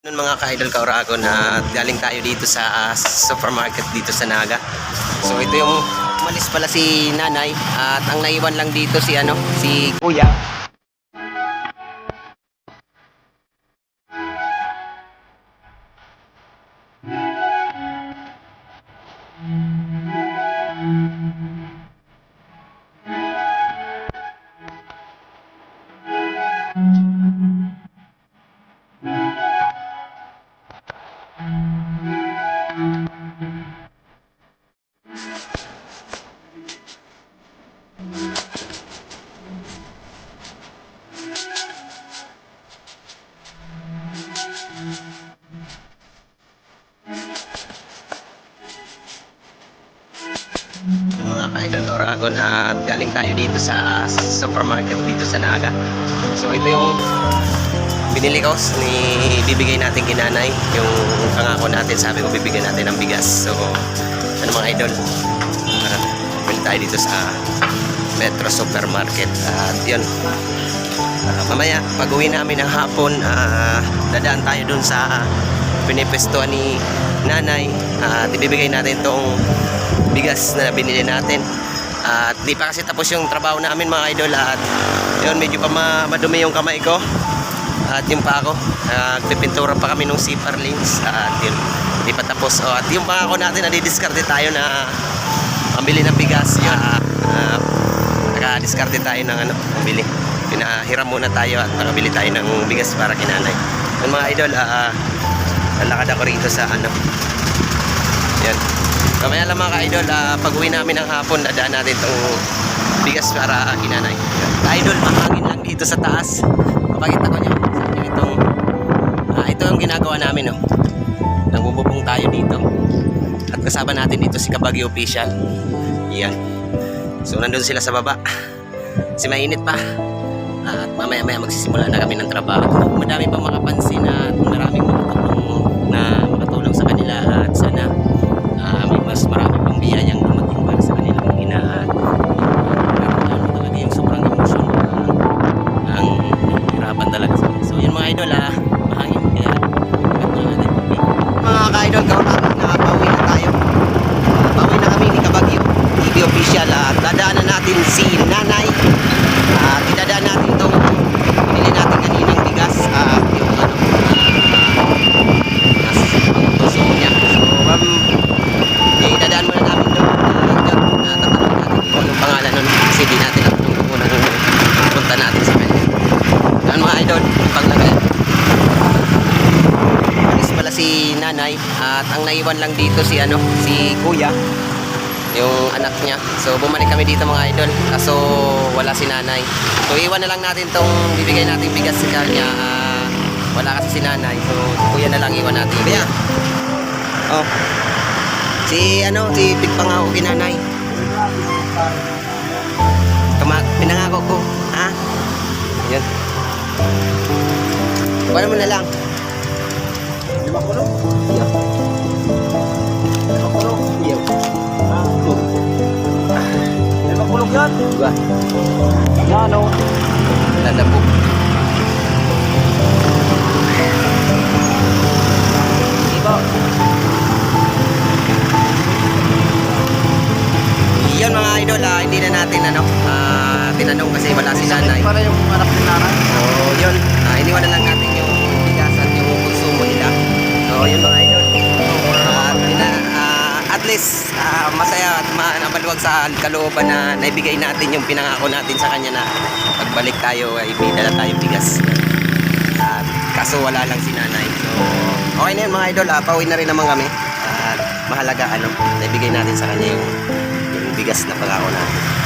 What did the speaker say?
Noon mga ka-idol Kauragon at galing tayo dito sa ah, supermarket dito sa Naga. So ito yung umalis pala si nanay at ang naiwan lang dito si ano, si kuya. Mga ka-idol Kauragon at galing tayo dito sa supermarket dito sa Naga. So ito yung binili ko ni bibigay natin kinanay yung pangako natin sabi ko bibigyan natin ng bigas. So ano mga idol? Uh, tayo dito sa Metro Supermarket. At yun. Ah, mamaya pag uwi namin ng hapon ah, dadaan tayo dun sa pinipestuan ni nanay. At ibibigay natin tong bigas na binili natin. At di pa kasi tapos yung trabaho namin mga idol. At yun medyo pa ma- madumi yung kamay ko. At yung pa ako nagpipintura pa kami nung zipper links at yun di pa tapos. Oh, at yung pangako natin nadidiskarte tayo na pambili ng bigas. Yun uh, nakadiskarte tayo ng ano pambili. Pinahiram muna tayo at nakabili tayo ng bigas para kinanay yun mga idol ah lalakad ako rito sa ano. Yan Kamaya lang mga ka-idol, ah, pag uwi namin ng hapon, dadaan natin itong bigas para kinanay. Ka-idol, mahangin lang dito sa taas. Papakita ko nyo sa inyo itong, ah, ito yung ginagawa namin. No? Nagbububong tayo dito. At kasama natin dito si Kabagi Official. Yan. So nandun sila sa baba. Kasi mainit pa. At mamaya-maya magsisimula na kami ng trabaho. Madami pang makapansin at maraming makatulong na dadaanan natin si Nanay at idadaan natin itong binili natin kaninang bigas at yung ano, ah, nas pangtuso niya. So, um, eh, dadaan muna namin. Uh, doon, uh, tatanungin natin kung anong pangalan nun. Natin natanong kung unang punta natin sa kanya. Yan mga idol, paglagay. Alis pala si nanay at ang naiwan lang dito si ano, si kuya yung anak niya. So bumalik kami dito mga idol. Kaso wala si nanay. So iwan na lang natin tong bibigay natin bigas sa kanya. Ah, wala kasi si nanay. So kuya na lang iwan natin. Kuya. Oh. Si ano, si Pig Pangako kinanay. Tuma pinangako ko. Ha? Yan. Kuha mo na lang. Pulo? Yeah. Lima Diba? Yan o. Lalabog. Diba? Yun mga idol, ah, hindi na natin ano, ah, tinanong kasi wala si nanay. Para yung anak ni nanay. So yun, ah, iniwan na lang natin yung maluwag sa kalooban na naibigay natin yung pinangako natin sa kanya na pagbalik tayo ay may dala tayong bigas. Uh, kaso wala lang si nanay. So okay na yun mga idol. Uh, pauwi na rin naman kami. Uh, mahalaga ano naibigay natin sa kanya yung, yung bigas na pangako natin.